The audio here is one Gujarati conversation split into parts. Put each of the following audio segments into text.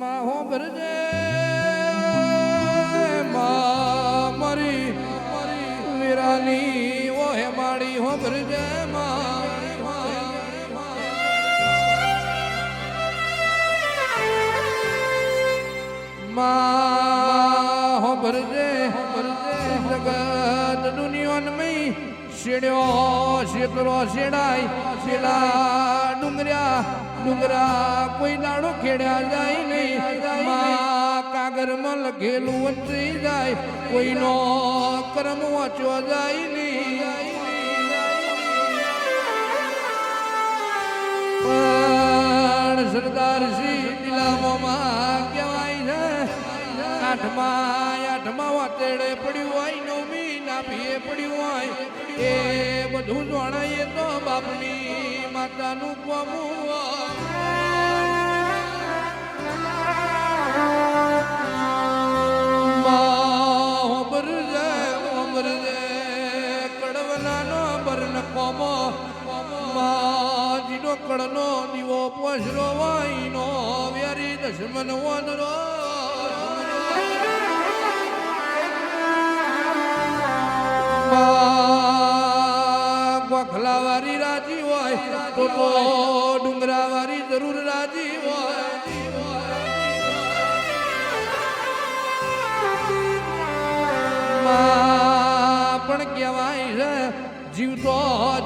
માહો ભરજે મા મારી વીરાની ઓ હે માડી હો ભરજે મા હો ભરજે શેડ્યો શેતરો શેડાય શેલા ડુંગર્યા ડુંગરા કોઈ દાડો ખેડ્યા જાય નહીં. કાગરમાં લખેલું વંચી જાય, કોઈનો કર્મ વાંચવા જાય નહીં. પણ સરદાર શ્રી દિલામોમાં કહેવાય છે આઠમા આઠમા વાતેડે પડ્યું હોય નવમી. નાભીએ પડ્યું હોય, એ બધું જોણાય તો બાપની માતાનું કોમું કડનો દીવો પોસરો વાઈનો વ્યારી દશમન વનરો. ગોખલાવારી રાજી હોય તો તો ડુંગરાવારી જરૂર રાજી હોય. પણ કહેવાય છે, જીવતો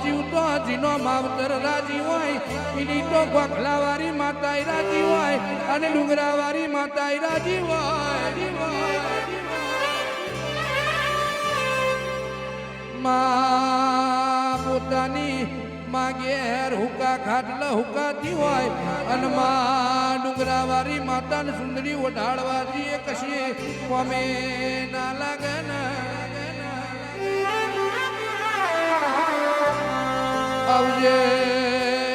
જીવતો જીનો માવતર રાજી હોય. એની તો ગોખલાવારી માતા રાજી હોય અને ડુંગરાવારી માતાય રાજી હોય. માં પોતાની માં ઘેર હુકા ખાટલા હુકાતી હોય. અને માં ડુંગરાવાળી માતાને સુંદરી ઓઢાડવાથી એ કશી કોમે ના લાગે આવજે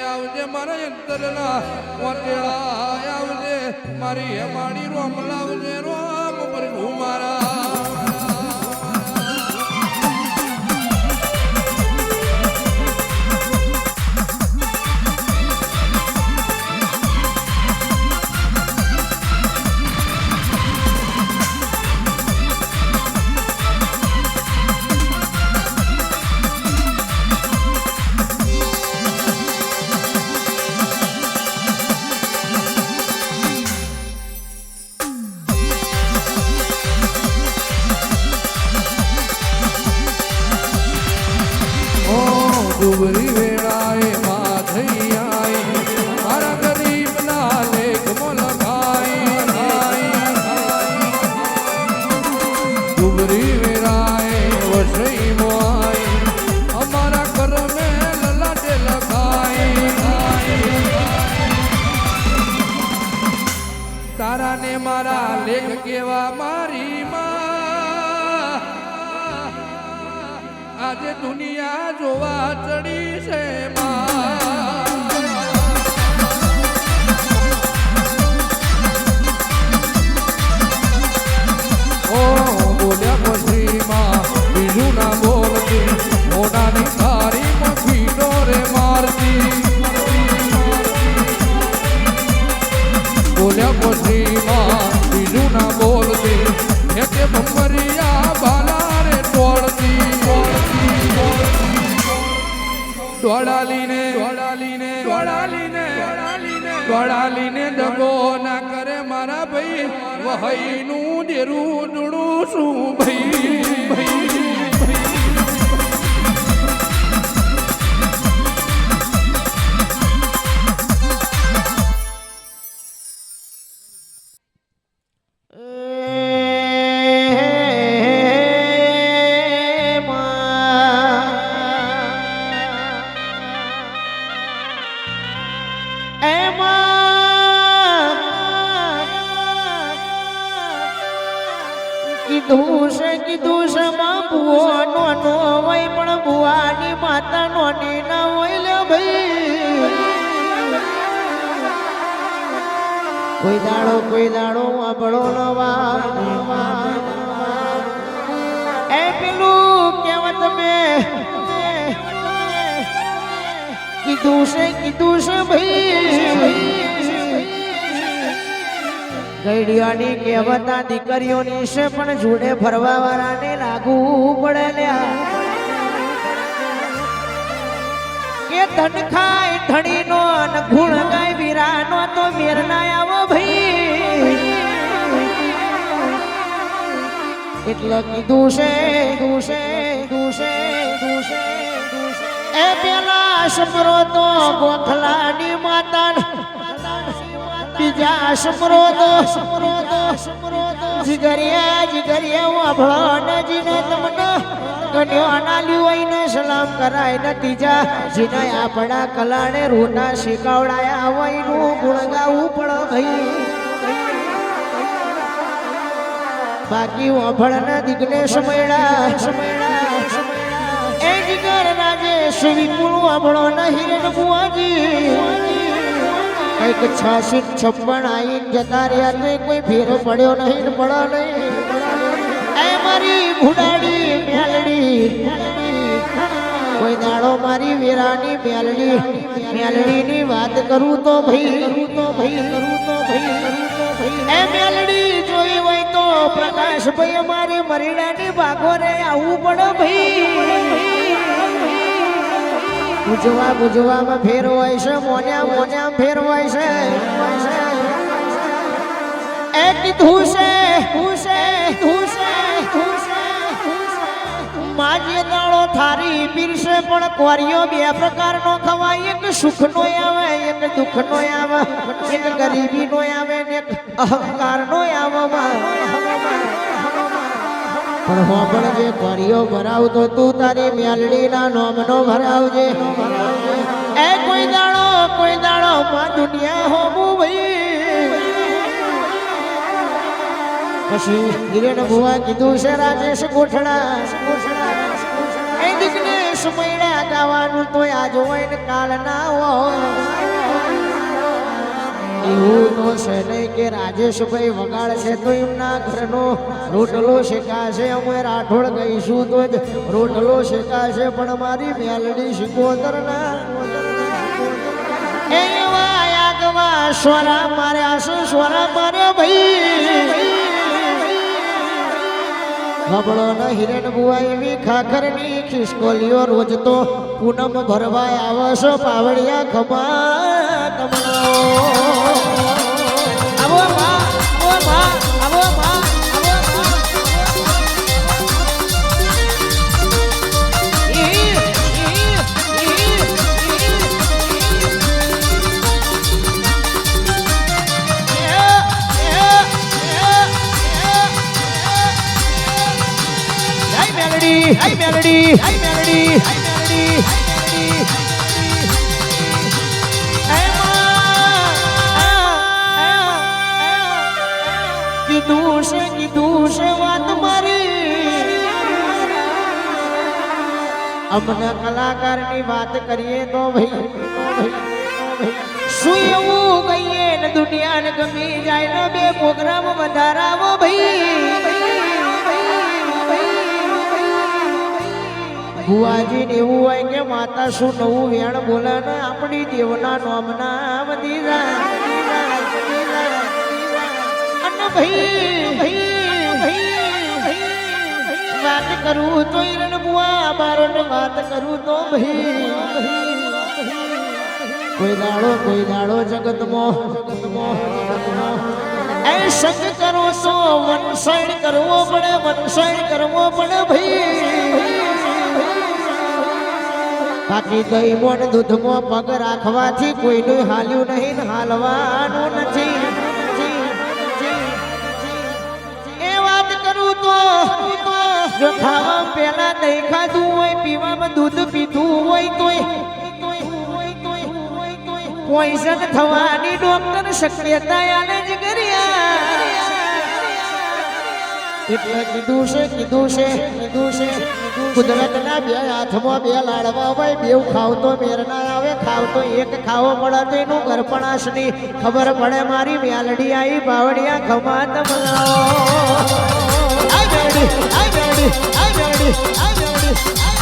આવજે મારા અંતરના વાટેળા આવજે મારી હેમાડી રોમ આજે દુનિયા જોવા ચડી છે માં. બીજું ના બોલતી મોઢાની સારી મખી ડોરે મારતી. દોડાલીને દોડાલીને દોડાલીને દોડાલીને. દગો ના કરે મારા ભાઈ. વહઈનું દેરું દુડું શું ભાઈ ભાઈ? નોની ના હોય ભાઈ. કોઈ દાડો કોઈ દાડો આપણો નવા. એ પેલું કહેવત મેં. કીધું છે કીધું છે ભાઈ. ગઈડિયાની કહેવતા દીકરીઓની છે, પણ જોડે ફરવા વાળાને લાગવું પડે લ્યા. કે ધન ખાય ધણીનો અને ગુણ ગાય વીરાનો તો મેર ના આવો ભાઈ. એટલે કીધું છે દુષે દુષે દુષે દુષે એ પેલા સમરો તો ગોખલાની માતા બીજા સમરો તો સમરો તો સમરો તો જીગરિયા તમને કન્યો નાલ્યું સલામ કરાય ને ત્રીજા જીને આપણા કલાને રોના શીખવડાયા હોયનું ગુણ ગાવું પણ ભાઈ બાકી ઓભળના દિગ્નેશ મેળા એ જીગર રાજેશ વિપુલ ઓભળો ન હિરણ બુઆજી કંઈક છાસી છપ્પન આવી જતા રહ્યા તો કોઈ ફેરો પડ્યો નહીં પડો નહીં. એ મારી ભુડાડી મેલડી. કોઈ દાડો મારી વીરાની મેલડી. મેલડીની વાત કરું તો ભાઈ. કરું તો ભાઈ કરું તો ભાઈ કરું તો ભાઈ એ મેલડી જોઈ હોય તો પ્રકાશભાઈ અમારી મરીડાની ભાગો રે આવવું પડે ભાઈ. ગુજવા ગુજવામાં ફેર હોય છે, મોન્યા મોન્યા ફેર હોય છે. એ કીધું છે, હું છે હું છે હું છે માજે દાળો થારી પીરશે પણ કોરિયો બે પ્રકારનો ખવાય. એક સુખનો આવે, એક દુઃખનો આવે. એક ગરીબીનો આવે ને એક અહંકારનો આવે. પણ હોબળ જે કોરિયો ભરાવતો તું તારી મ્યાલડીના નોમનો ભરાવજે. એ કોઈ દાડો કોઈ દાડો માં દુનિયા હોમું ભાઈ. પછી હિરેન ભુવા કીધું છે, રાજેશ ગોઠડા, એ દિગ્નેશ મૈડા ગાવાનું તો આજ હોય ને કાલ ના હોય. એવું તો છે. કે રાજેશભાઈ વગાડ છે તો એમના ઘરનો રોટલો શેકાશે. અમે રાઠોડ ગઈશું તો રોટલો શેકાશે. પણ મારી મેલડી શિકોતર એ એવા આગવા સ્વરા માર્યા છે. સ્વરા માર્યા ભાઈ. ખબડો ન એવી ખાખરની ખિસકોલીઓ રોજ તો પૂનમ ભરવા આવે છે. પાવડિયા ખમા તમનો melody, hey melody, hey melody, hey melody, અમને કલાકારની વાત કરીએ તો ભાઈ. શું એવું કહીએ ને દુનિયાને ગમી જાય ને બે પ્રોગ્રામ વધારાવો ભાઈ. ભુવાજી ને એવું હોય કે માતા શું નવું વેણ બોલે ને આપણી દેવના નોમના વધી જાય ભાઈ ભાઈ. વાત કરું તો ઈરણ બુઆ મારો વાત કરું તો ભાઈ કોઈ દાડો કોઈ દાડો જગતમાં જગતમાં એ સંગ કરો છો વનસણ કરવો પડે વનસણ કરવો પડે ભાઈ બાકી દહીં મોઢ દૂધમાં પગ રાખવાથી કોઈનું હાલ્યું નહીં, હાલવાનું નથી. પેલા દહીં ખાધું હોય, પીવામાં દૂધ પીધું હોય તોય. પોઈઝન થવાની ડોક્ટર શક્યતા આને જ કર્યા. એટલે કીધું છે કીધું છે કીધું છે. કુદરતના બે હાથમાં બે લાડવા હોય બેવ ખાવ તો મેર ના આવે, ખાવ તો એક ખાવો પડે તો એનું ગરપણાશની ખબર પડે મારી મ્યાલડી આઈ બાવડિયા ખમા તમલાઓ આઈ મેલડી આઈ મેલડી આઈ મેલડી આઈ મેલડી આઈ મેલડી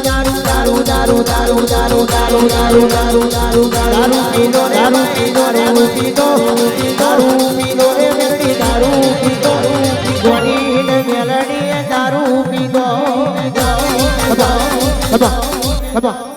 દારૂ દારૂ દારૂ દારૂ દારૂ દારૂ દારૂ દારૂ પીધો રે દારૂ પીધો દારૂ પીધો દારૂ પીધો રે મેરડી દારૂ પીધો ગોની ને મેલડી દારૂ પીધો પીધો પીધો